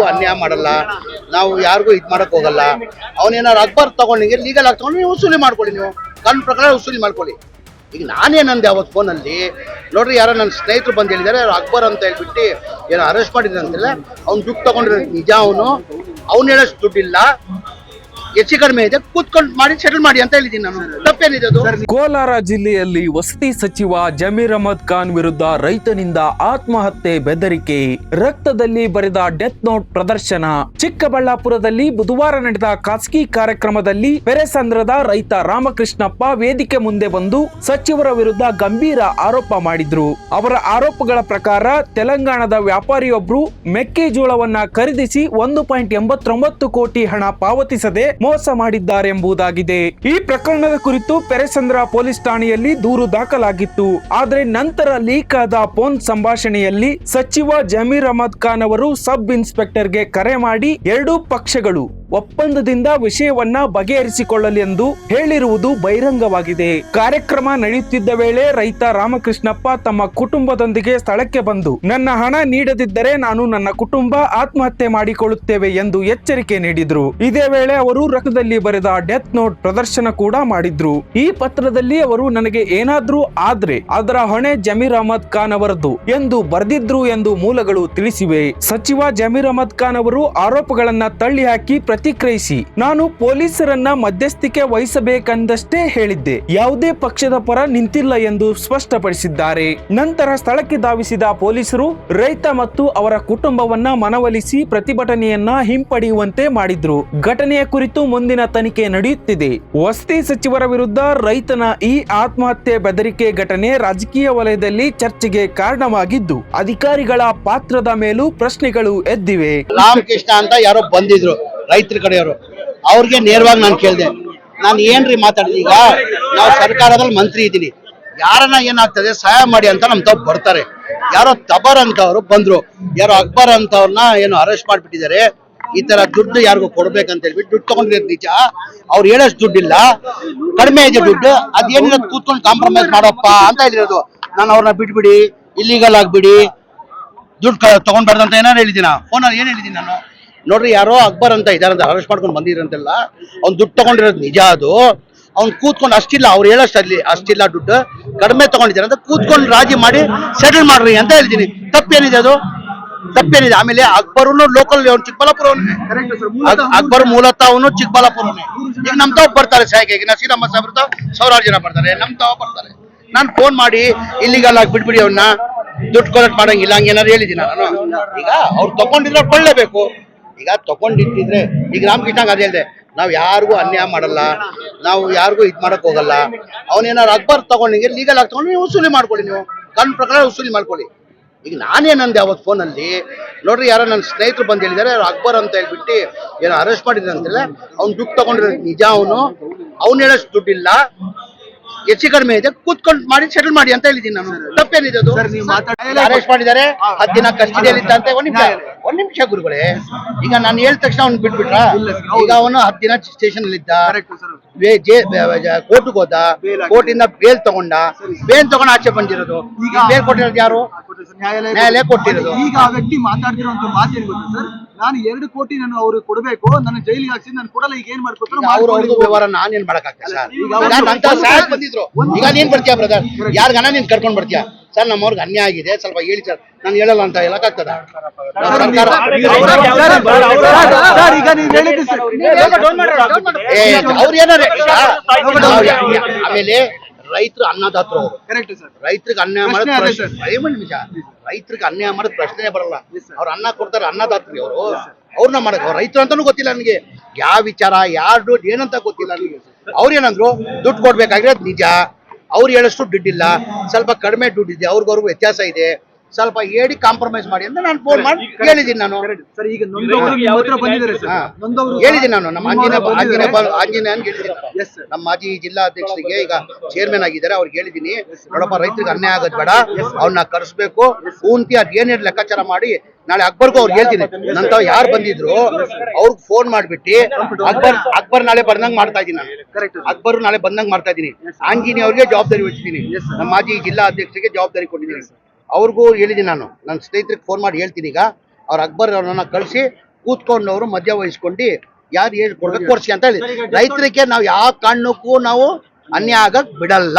ಯಾರಿಗೂ ಅನ್ಯಾಯ ಮಾಡಲ್ಲ. ನಾವು ಯಾರಿಗೂ ಇದು ಮಾಡಕ್ ಹೋಗಲ್ಲ. ಅವನೇನಾರು ಅಕ್ಬರ್ ತಗೊಂಡಿಗೆ ಲೀಗಲ್ ಆಗಿ ತಗೊಂಡು ನೀವು ವಸೂಲಿ ಮಾಡ್ಕೊಳ್ಳಿ ನೀವು. ಕಾನೂನು ಪ್ರಕಾರ ವಸೂಲಿ ಮಾಡ್ಕೊಳ್ಳಿ. ಈಗ ನಾನೇನಂದೆ ಅವತ್ತು ಫೋನಲ್ಲಿ ನೋಡ್ರಿ, ಯಾರೋ ನನ್ನ ಸ್ನೇಹಿತರು ಬಂದು ಹೇಳಿದ್ದಾರೆ ಅಕ್ಬರ್ ಅಂತ ಹೇಳ್ಬಿಟ್ಟು ಏನೋ ಅರೆಸ್ಟ್ ಮಾಡಿದ್ರೆ ಅವ್ನು ದುಡ್ಡು ತಗೊಂಡಿರೋ ನಿಜ ಅವನು? ಅವ್ನು ಹೇಳೋಷ್ಟು ದುಡ್ಡಿಲ್ಲ. ಹೆಚ್ಚು ಕಡಿಮೆ ಇದೆ. ಕೂತ್ಕೊಂಡು ಮಾಡಿ ಸೆಟಲ್ ಮಾಡಿ ಅಂತ ಹೇಳಿದ್ದೀನಿ ನಾನು. ತಪ್ಪೇನಿದೆ ಅದು? ಕೋಲಾರ ಜಿಲ್ಲೆಯಲ್ಲಿ ವಸತಿ ಸಚಿವ ಜಮೀರ್ ಅಹಮದ್ ಖಾನ್ ವಿರುದ್ಧ ರೈತನಿಂದ ಆತ್ಮಹತ್ಯೆ ಬೆದರಿಕೆ. ರಕ್ತದಲ್ಲಿ ಬರೆದ ಡೆತ್ ನೋಟ್ ಪ್ರದರ್ಶನ. ಚಿಕ್ಕಬಳ್ಳಾಪುರದಲ್ಲಿ ಬುಧವಾರ ನಡೆದ ಖಾಸಗಿ ಕಾರ್ಯಕ್ರಮದಲ್ಲಿ ಪೆರೆಸಂದ್ರದ ರೈತ ರಾಮಕೃಷ್ಣಪ್ಪ ವೇದಿಕೆ ಮುಂದೆ ಬಂದು ಸಚಿವರ ವಿರುದ್ಧ ಗಂಭೀರ ಆರೋಪ ಮಾಡಿದ್ರು. ಅವರ ಆರೋಪಗಳ ಪ್ರಕಾರ ತೆಲಂಗಾಣದ ವ್ಯಾಪಾರಿಯೊಬ್ರು ಮೆಕ್ಕೆಜೋಳವನ್ನ ಖರೀದಿಸಿ ಒಂದು ಪಾಯಿಂಟ್ ಎಂಬತ್ತೊಂಬತ್ತು ಕೋಟಿ ಹಣ ಪಾವತಿಸದೆ ಮೋಸ ಮಾಡಿದ್ದಾರೆಂಬುದಾಗಿದೆ. ಈ ಪ್ರಕರಣದ ಕುರಿತು ಪೆರೆಸಂದ್ರ ಪೊಲೀಸ್ ಠಾಣೆಯಲ್ಲಿ ದೂರು ದಾಖಲಾಗಿತ್ತು. ಆದರೆ ನಂತರ ಲೀಕ್ ಆದ ಫೋನ್ ಸಂಭಾಷಣೆಯಲ್ಲಿ ಸಚಿವ ಜಮೀರ್ ಅಹಮದ್ ಖಾನ್ ಅವರು ಸಬ್ ಇನ್ಸ್ಪೆಕ್ಟರ್ಗೆ ಕರೆ ಮಾಡಿ ಎರಡೂ ಪಕ್ಷಗಳು ಒಪ್ಪಂದದಿಂದ ವಿಷಯವನ್ನ ಬಗೆಹರಿಸಿಕೊಳ್ಳಲಿ ಎಂದು ಹೇಳಿರುವುದು ಬಹಿರಂಗವಾಗಿದೆ. ಕಾರ್ಯಕ್ರಮ ನಡೆಯುತ್ತಿದ್ದ ವೇಳೆ ರೈತ ರಾಮಕೃಷ್ಣಪ್ಪ ತಮ್ಮ ಕುಟುಂಬದೊಂದಿಗೆ ಸ್ಥಳಕ್ಕೆ ಬಂದು, ನನ್ನ ಹಣ ನೀಡದಿದ್ದರೆ ನಾನು ನನ್ನ ಕುಟುಂಬ ಆತ್ಮಹತ್ಯೆ ಮಾಡಿಕೊಳ್ಳುತ್ತೇವೆ ಎಂದು ಎಚ್ಚರಿಕೆ ನೀಡಿದ್ರು. ಇದೇ ವೇಳೆ ಅವರು ರಕ್ತದಲ್ಲಿ ಬರೆದ ಡೆತ್ ನೋಟ್ ಪ್ರದರ್ಶನ ಕೂಡ ಮಾಡಿದ್ರು. ಈ ಪತ್ರದಲ್ಲಿ ಅವರು, ನನಗೆ ಏನಾದ್ರೂ ಆದ್ರೆ ಅದರ ಹೊಣೆ ಜಮೀರ್ ಅಹಮದ್ ಖಾನ್ ಅವರದ್ದು ಎಂದು ಬರೆದಿದ್ರು ಎಂದು ಮೂಲಗಳು ತಿಳಿಸಿವೆ. ಸಚಿವ ಜಮೀರ್ ಅಹಮದ್ ಖಾನ್ ಅವರು ಆರೋಪಗಳನ್ನ ತಳ್ಳಿ ಹಾಕಿ ಪ್ರತಿಕ್ರಿಯಿಸಿ, ನಾನು ಪೊಲೀಸರನ್ನ ಮಧ್ಯಸ್ಥಿಕೆ ವಹಿಸಬೇಕೆಂದಷ್ಟೇ ಹೇಳಿದ್ದೆ. ಯಾವುದೇ ಪಕ್ಷದ ಪರ ನಿಂತಿಲ್ಲ ಎಂದು ಸ್ಪಷ್ಟಪಡಿಸಿದ್ದಾರೆ. ನಂತರ ಸ್ಥಳಕ್ಕೆ ಧಾವಿಸಿದ ಪೊಲೀಸರು ರೈತ ಮತ್ತು ಅವರ ಕುಟುಂಬವನ್ನ ಮನವೊಲಿಸಿ ಪ್ರತಿಭಟನೆಯನ್ನ ಹಿಂಪಡೆಯುವಂತೆ ಮಾಡಿದ್ರು. ಘಟನೆಯ ಕುರಿತು ಮುಂದಿನ ತನಿಖೆ ನಡೆಯುತ್ತಿದೆ. ವಸತಿ ಸಚಿವರ ವಿರುದ್ಧ ರೈತನ ಈ ಆತ್ಮಹತ್ಯೆ ಬೆದರಿಕೆ ಘಟನೆ ರಾಜಕೀಯ ವಲಯದಲ್ಲಿ ಚರ್ಚೆಗೆ ಕಾರಣವಾಗಿದ್ದು, ಅಧಿಕಾರಿಗಳ ಪಾತ್ರದ ಮೇಲೂ ಪ್ರಶ್ನೆಗಳು ಎದ್ದಿವೆ. ರಾಮಕೃಷ್ಣ ಅಂತ ಯಾರೋ ಬಂದಿದ್ರು. ರೈತರ ಕಡೆಯವರು, ಅವ್ರಿಗೆ ನೇರವಾಗಿ ನಾನು ಕೇಳಿದೆ. ನಾನು ಏನ್ರಿ ಮಾತಾಡಿದೆ? ಈಗ ನಾವು ಸರ್ಕಾರದಲ್ಲಿ ಮಂತ್ರಿ ಇದ್ದೀನಿ. ಯಾರನ್ನ ಏನಾಗ್ತದೆ, ಸಹಾಯ ಮಾಡಿ ಅಂತ ನಮ್ ತಪ್ಪು ಬರ್ತಾರೆ. ಯಾರೋ ತಬರ್ ಅಂತವ್ರು ಬಂದ್ರು. ಯಾರೋ ಅಕ್ಬರ್ ಅಂತವ್ರನ್ನ ಏನು ಅರೆಸ್ಟ್ ಮಾಡ್ಬಿಟ್ಟಿದ್ದಾರೆ. ಈ ತರ ದುಡ್ಡು ಯಾರಿಗೂ ಕೊಡ್ಬೇಕಂತ ಹೇಳ್ಬಿಟ್ಟು ದುಡ್ಡು ತಗೊಂಡಿರೋದು ನಿಜ. ಅವ್ರು ಹೇಳೋಷ್ಟು ದುಡ್ಡಿಲ್ಲ. ಕಡಿಮೆ ಇದೆ ದುಡ್ಡು. ಅದೇನಿಲ್ಲ ಕೂತ್ಕೊಂಡು ಕಾಂಪ್ರಮೈಸ್ ಮಾಡಪ್ಪ ಅಂತ ಹೇಳಿರೋದು. ನಾನು ಅವ್ರನ್ನ ಬಿಟ್ಬಿಡಿ ಇಲ್ಲಿಗಲ್ ಆಗ್ಬಿಡಿ. ದುಡ್ಡು ತಗೊಂಡ್ಬಾರ್ದು ಅಂತ ಏನಾರು ಹೇಳಿದ್ದೀನ? ಫೋನಲ್ಲಿ ಏನ್ ಹೇಳಿದ್ದೀನಿ ನಾನು? ನೋಡ್ರಿ ಯಾರೋ ಅಕ್ಬರ್ ಅಂತ ಇದಾರಂತ ಅರೆಸ್ಟ್ ಮಾಡ್ಕೊಂಡು ಬಂದಿರಂತೆಲ್ಲ. ಅವ್ನು ದುಡ್ಡು ತಗೊಂಡಿರೋದು ನಿಜ ಅದು. ಅವ್ನು ಕೂತ್ಕೊಂಡು ಅಷ್ಟಿಲ್ಲ ಅವ್ರು ಹೇಳೋಷ್ಟು ಅಲ್ಲಿ ಅಷ್ಟಿಲ್ಲ ದುಡ್ಡು. ಕಡಿಮೆ ತಗೊಂಡಿದ್ದಾರೆ ಅಂತ ಕೂತ್ಕೊಂಡು ರಾಜಿ ಮಾಡಿ ಸೆಟಲ್ ಮಾಡ್ರಿ ಅಂತ ಹೇಳ್ತೀನಿ. ತಪ್ಪೇನಿದೆ ಅದು? ತಪ್ಪೇನಿದೆ? ಆಮೇಲೆ ಅಕ್ಬರ್ನು ಲೋಕಲ್ ಚಿಕ್ಕಬಳ್ಳಾಪುರ ಅಕ್ಬರ್ ಮೂಲತಃ ಅವನು ಚಿಕ್ಕಬಳ್ಳಾಪುರನೇ. ಈಗ ನಮ್ ತಾವ್ ಬರ್ತಾರೆ ಸಾಯಕ್ಕೆ ಈಗ ನಸೀರಮ್ಮ ಸಾಹೇಬ್ರ ತಾವ್ ಸಾವಿರಾರು ಜನ ಬರ್ತಾರೆ. ನಮ್ ತಾವ್ ಬರ್ತಾರೆ. ನಾನು ಫೋನ್ ಮಾಡಿ ಇಲ್ಲಿಗಲ್ಲ ಬಿಟ್ಬಿಡಿ ಅವನ್ನ ದುಡ್ಡು ಕಲೆಕ್ಟ್ ಮಾಡಂಗಿಲ್ಲ ಹಂಗೇನಾರು ಹೇಳಿದ್ದೀನಿ ನಾನು. ಈಗ ಅವ್ರು ತಗೊಂಡಿದ್ರೆ ಕೊಳ್ಳೇಬೇಕು. ಈಗ ತಗೊಂಡಿಟ್ಟಿದ್ರೆ ಈಗ ರಾಮಕೃಷ್ಣ ಅದೇ ಅಲ್ಲದೆ ನಾವು ಯಾರಿಗೂ ಅನ್ಯಾಯ ಮಾಡಲ್ಲ ನಾವು ಯಾರಿಗೂ ಇದು ಮಾಡಕ್ ಹೋಗಲ್ಲ. ಅವನೇನಾರು ಅಕ್ಬರ್ ತಗೊಂಡಿಗೆ ಲೀಗಲ್ ಆಗಿ ತಗೊಂಡು ನೀವು ವಸೂಲಿ ಮಾಡ್ಕೊಳ್ಳಿ ನೀವು. ಕಾನೂನು ಪ್ರಕಾರ ವಸೂಲಿ ಮಾಡ್ಕೊಳ್ಳಿ. ಈಗ ನಾನೇನಂದೆ ಅವತ್ತು ಫೋನಲ್ಲಿ ನೋಡ್ರಿ ಯಾರೋ ನನ್ನ ಸ್ನೇಹಿತರು ಬಂದು ಹೇಳಿದ್ದಾರೆ ಅಕ್ಬರ್ ಅಂತ ಹೇಳ್ಬಿಟ್ಟು ಏನೋ ಅರೆಸ್ಟ್ ಮಾಡಿದ್ರೆ ಅಂತೆಲ್ಲ ಅವ್ನು ದುಡ್ಡು ತಗೊಂಡಿರೋ ನಿಜ ಅವನು. ಅವ್ನು ಹೇಳೋಷ್ಟು ದುಡ್ಡಿಲ್ಲ. ಹೆಚ್ಚು ಕಡಿಮೆ ಇದೆ ಕೂತ್ಕೊಂಡು ಮಾಡಿ ಸೆಟಲ್ ಮಾಡಿ ಅಂತ ಹೇಳಿದ್ದೀನಿ ನಾನು. ತಪ್ಪೇನಿದೆ ಅದು? ಅರೆಸ್ಟ್ ಮಾಡಿದ್ದಾರೆ ಹತ್ತು ದಿನ ಕಸ್ಟಡಿಯಲ್ಲಿ ಇದ್ದಂತೆ ಅಂತ ಒಂದ್ ನಿಮಿಷ ಗುರುಗಳೇ ಈಗ ನಾನು ಹೇಳಿದ ತಕ್ಷಣ ಅವ್ನು ಬಿಟ್ಬಿಟ್ರ? ಈಗ ಅವನು ಹತ್ತು ದಿನ ಸ್ಟೇಷನ್ ಅಲ್ಲಿ ಇದ್ದ ಕೋರ್ಟ್ಗೆ ಹೋದ ಕೋರ್ಟಿಂದ ಬೇಲ್ ತಗೊಂಡ. ಬೇಲ್ ತಗೊಂಡು ಆಚೆ ಬಂದಿರೋದು. ಈಗ ಬೇಲ್ ಕೊಟ್ಟಿರೋದು ಯಾರು? ನ್ಯಾಯಾಲಯ ಕೊಟ್ಟಿರೋದು. ಈಗ ಆ ವ್ಯಕ್ತಿ ಮಾತಾಡ್ತಿರೋಂತ ಮಾತು ಏನ್ ಗೊತ್ತಾ ಸರ್? ನಾನು ಎರಡು ಕೋಟಿ ನಾನು ಅವ್ರಿಗೆ ಕೊಡಬೇಕು ನನ್ನ ಜೈಲಿಗೆ ಹಾಕ್ಸಿ ನಾನು ಕೊಡಲ್ಲ ಈಗ ಏನ್ ಮಾಡ್ಕೊತಾರೆ ಅವ್ರ ವ್ಯವಹಾರ ನಾನೇನ್ ಮಾಡಕ್ಕಾಗ್ತದೆ ಸರ್. ಈಗ ಏನ್ ಸಹಾಯಕ್ ಬಂದಿದ್ರು. ಈಗ ನೀನ್ ಬರ್ತೀಯ ಬ್ರದರ್ ಯಾರ್ಗನ ನೀನ್ ಕರ್ಕೊಂಡ್ ಬರ್ತೀಯ? ಸರ್ ನಮ್ಮವ್ರಿಗೆ ಅನ್ಯಾಯ ಆಗಿದೆ ಸ್ವಲ್ಪ ಹೇಳಿ ಸರ್. ನಾನು ಹೇಳಲ್ಲ ಅಂತ ಹೇಳಕ್ಕಾಗ್ತದ? ಅವ್ರು ಏನಾರ ಆಮೇಲೆ ರೈತರು ಅನ್ನದಾತರು ರೈತರಿಗೆ ಅನ್ಯಾಯ ಮಾಡೋದು ಒಂದ್ ನಿಮಿಷ ರೈತರಿಗೆ ಅನ್ಯಾಯ ಮಾಡೋದು ಪ್ರಶ್ನೆ ಬರಲ್ಲ. ಅವ್ರು ಅನ್ನ ಕೊಡ್ತಾರೆ ಅನ್ನದಾತ್ರಿ ಅವರು. ಅವ್ರನ್ನ ಮಾಡಕ್ ರೈತರು ಅಂತಾನು ಗೊತ್ತಿಲ್ಲ ನನಗೆ. ಯಾವ ವಿಚಾರ ಯಾರು ದುಡ್ಡು ಏನಂತ ಗೊತ್ತಿಲ್ಲ ನನಗೆ. ಅವ್ರು ಏನಂದ್ರು ದುಡ್ಡು ಕೊಡ್ಬೇಕಾಗಿರೋದು ನಿಜ. ಅವ್ರು ಹೇಳಷ್ಟು ದುಡ್ಡಿಲ್ಲ. ಸ್ವಲ್ಪ ಕಡಿಮೆ ದುಡ್ಡಿದೆ. ಅವ್ರಿಗವ್ರಿಗೂ ವ್ಯತ್ಯಾಸ ಇದೆ. ಸ್ವಲ್ಪ ಹೇಳಿ ಕಾಂಪ್ರಮೈಸ್ ಮಾಡಿ ಅಂತ ನಾನು ಫೋನ್ ಮಾಡಿ ಹೇಳಿದ್ದೀನಿ ನಾನು ಸರ್ ಈಗ ನೊಂದವರು ನಿಮ್ಮ ಹತ್ರ ಬಂದಿದ್ದಾರೆ ಸರ್ ಹಾ. ನೊಂದವರು ಹೇಳಿದ್ದೀನಿ ನಾನು ನಮ್ಮ ಆಂಜನೇಯ ಆಂಜನೇಯ ಬಂದಿದ್ದಾರೆ. ಆಂಜನೇಯ ಹೇಳಿದ್ದೀನಿ ನಮ್ಮ ಮಾಜಿ ಜಿಲ್ಲಾ ಅಧ್ಯಕ್ಷರಿಗೆ ಈಗ ಚೇರ್ಮನ್ ಆಗಿದ್ದಾರೆ ಅವ್ರಿಗೆ ಹೇಳಿದ್ದೀನಿ ನೋಡಪ್ಪ ರೈತರಿಗೆ ಅನ್ಯಾಯ ಆಗೋದು ಬೇಡ ಅವ್ರನ್ನ ಕರೆಸ್ಬೇಕು ಕೂಂತಿ ಅದ್ ಏನೇನು ಲೆಕ್ಕಾಚಾರ ಮಾಡಿ ನಾಳೆ ಅಕ್ಬರ್ಗೂ ಅವ್ರು ಹೇಳ್ತೀನಿ ನಂತ ಯಾರು ಬಂದಿದ್ರು ಅವ್ರಿಗೆ ಫೋನ್ ಮಾಡ್ಬಿಟ್ಟು ಅಕ್ಬರ್ ಅಕ್ಬರ್ ನಾಳೆ ಬಂದಂಗ್ ಮಾಡ್ತಾ ಇದ್ದೀನಿ ನಾನು ಅಕ್ಬರ್ ನಾಳೆ ಬಂದಂಗ್ ಮಾಡ್ತಾ ಇದ್ದೀನಿ ಆಂಜನೇಯ ಅವ್ರಿಗೆ ಜವಾಬ್ದಾರಿ ವಹಿಸ್ತೀನಿ ನಮ್ಮ ಮಾಜಿ ಜಿಲ್ಲಾ ಅಧ್ಯಕ್ಷರಿಗೆ ಜವಾಬ್ದಾರಿ ಕೊಟ್ಟಿದ್ದೀನಿ ಅವ್ರಿಗೂ ಹೇಳಿದ್ದೀನಿ ನಾನು. ನನ್ನ ಸ್ನೇಹಿತರಿಗೆ ಫೋನ್ ಮಾಡಿ ಹೇಳ್ತೀನಿ ಈಗ. ಅವ್ರ ಅಕ್ಬರ್ ಅವ್ರನ್ನ ಕಳಿಸಿ ಕೂತ್ಕೊಂಡವರು ಮಧ್ಯ ವಹಿಸ್ಕೊಂಡು ಯಾರು ಹೇಳ್ಕೊಡ್ಬೇಕು ಕೊಡ್ಬೇಕು ಕೊಡ್ಸಿ ಅಂತ ಹೇಳಿ ರೈತರಿಗೆ ನಾವು ಯಾವ ಕಾರಣಕ್ಕೂ ನಾವು ಅನ್ಯಾಯ ಆಗಕ್ಕೆ ಬಿಡಲ್ಲ.